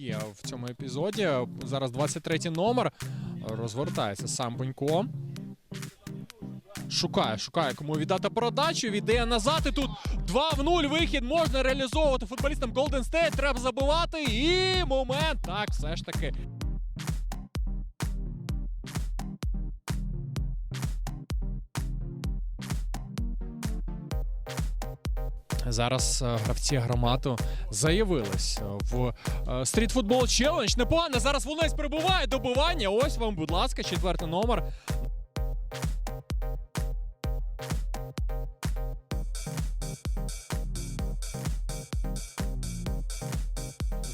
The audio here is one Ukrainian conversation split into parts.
є в цьому епізоді. Зараз 23-й номер. Розвертається сам Бонько. Шукає, шукає, кому віддати передачу. Віддає назад. І тут 2 в 0 вихід можна реалізовувати футболістам Golden State. Треба забивати. І момент. Так, все ж таки. Зараз е, гравці громаду заявились в е, Football Challenge. Непогано. Зараз Волнець прибуває. Добивання. Ось вам, будь ласка, четвертий номер.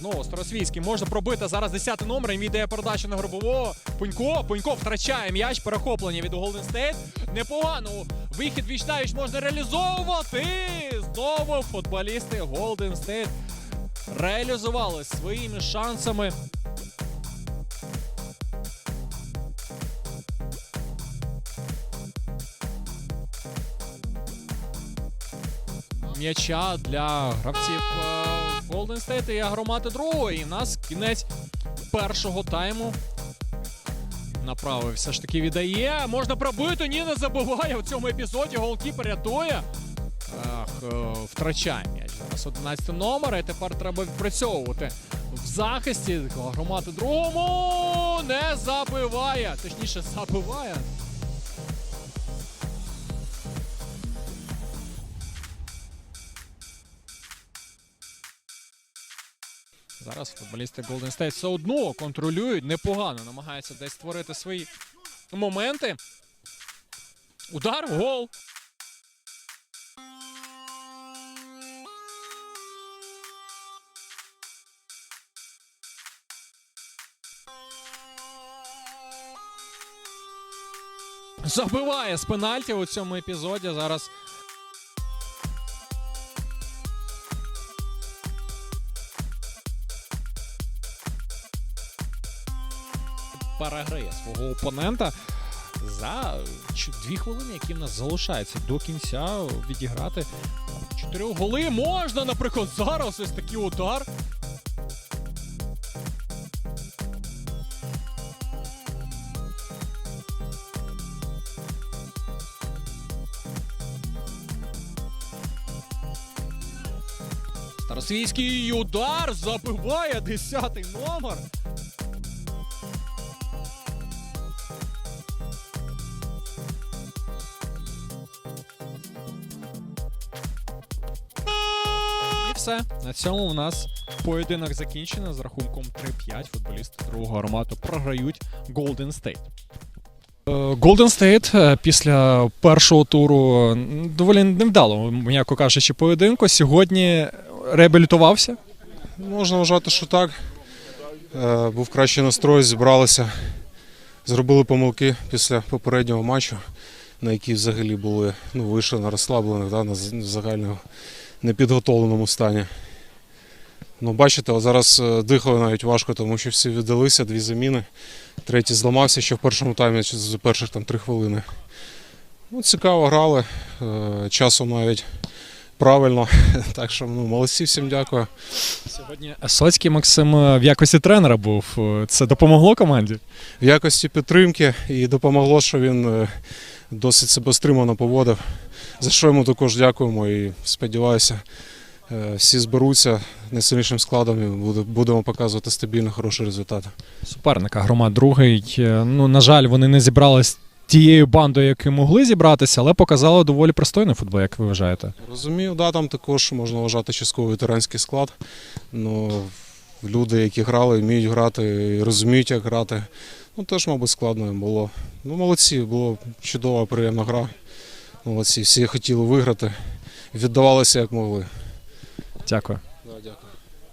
Знову Старосвійський можна пробити зараз 10 номер. Він віддає передачу на Гробового. Пунько. Пунько втрачає м'яч. Перехоплення від Golden State. Непогано. Вихід вічнавіч можна реалізовувати. Знову футболісти Golden State реалізували своїми шансами. М'яча для гравців Golden State і агромати другого. І в нас кінець першого тайму. Направо все ж таки віддає. Можна пробити. Ні, не забуває в цьому епізоді. Голкіпер рятує. Ах, е, втрачає м'яч. Зараз 11 номер. І тепер треба відпрацьовувати в захисті. Громати другому не забиває. Точніше, забиває. Зараз футболісти Golden State все одно контролюють непогано, намагаються десь створити свої моменти. Удар, гол. Забиває з пенальті у цьому епізоді. Зараз переграє свого опонента за дві хвилини, які в нас залишаються до кінця відіграти. Чотири голи можна, наприклад, зараз ось такий удар. Старосвійський удар забиває 10-й номер. Все. На цьому у нас поєдинок закінчено з рахунком 3-5. Футболісти другого аромату програють Golden State. Е, Golden State е, після першого туру доволі невдало, м'яко кажучи, поєдинку. Сьогодні реабілітувався. Можна вважати, що так. Е, Був кращий настрой, зібралися, зробили помилки після попереднього матчу, на які взагалі були, ну, вийшли на розслаблених, да, на з- загально непідготовленому стані. Ну, бачите, зараз е, дихали навіть важко, тому що всі віддалися, дві заміни. Третій зламався ще в першому таймі, за перших там три хвилини. Ну, цікаво грали, е, часом навіть правильно. Так що ну, молодці, всім дякую. Сьогодні Соцький Максим е, в якості тренера був. Це допомогло команді? в якості підтримки і допомогло, що він досить себе стримано поводив. За що йому також дякуємо і сподіваюся, е, всі зберуться найсильнішим складом і будемо показувати стабільно хороші результати. суперника громад другий. Е, Ну, на жаль, вони не зібрались тією бандою, якою могли зібратися, але показали доволі пристойний футбол, як ви вважаєте. Розумію, да, там також можна вважати частково ветеранський склад. Ну, люди, які грали, вміють грати і розуміють, як грати. Ну, теж, мабуть, складно було. Ну, молодці, була чудова, приємна гра. Молодці, всі хотіли виграти, віддавалися як могли. Дякую.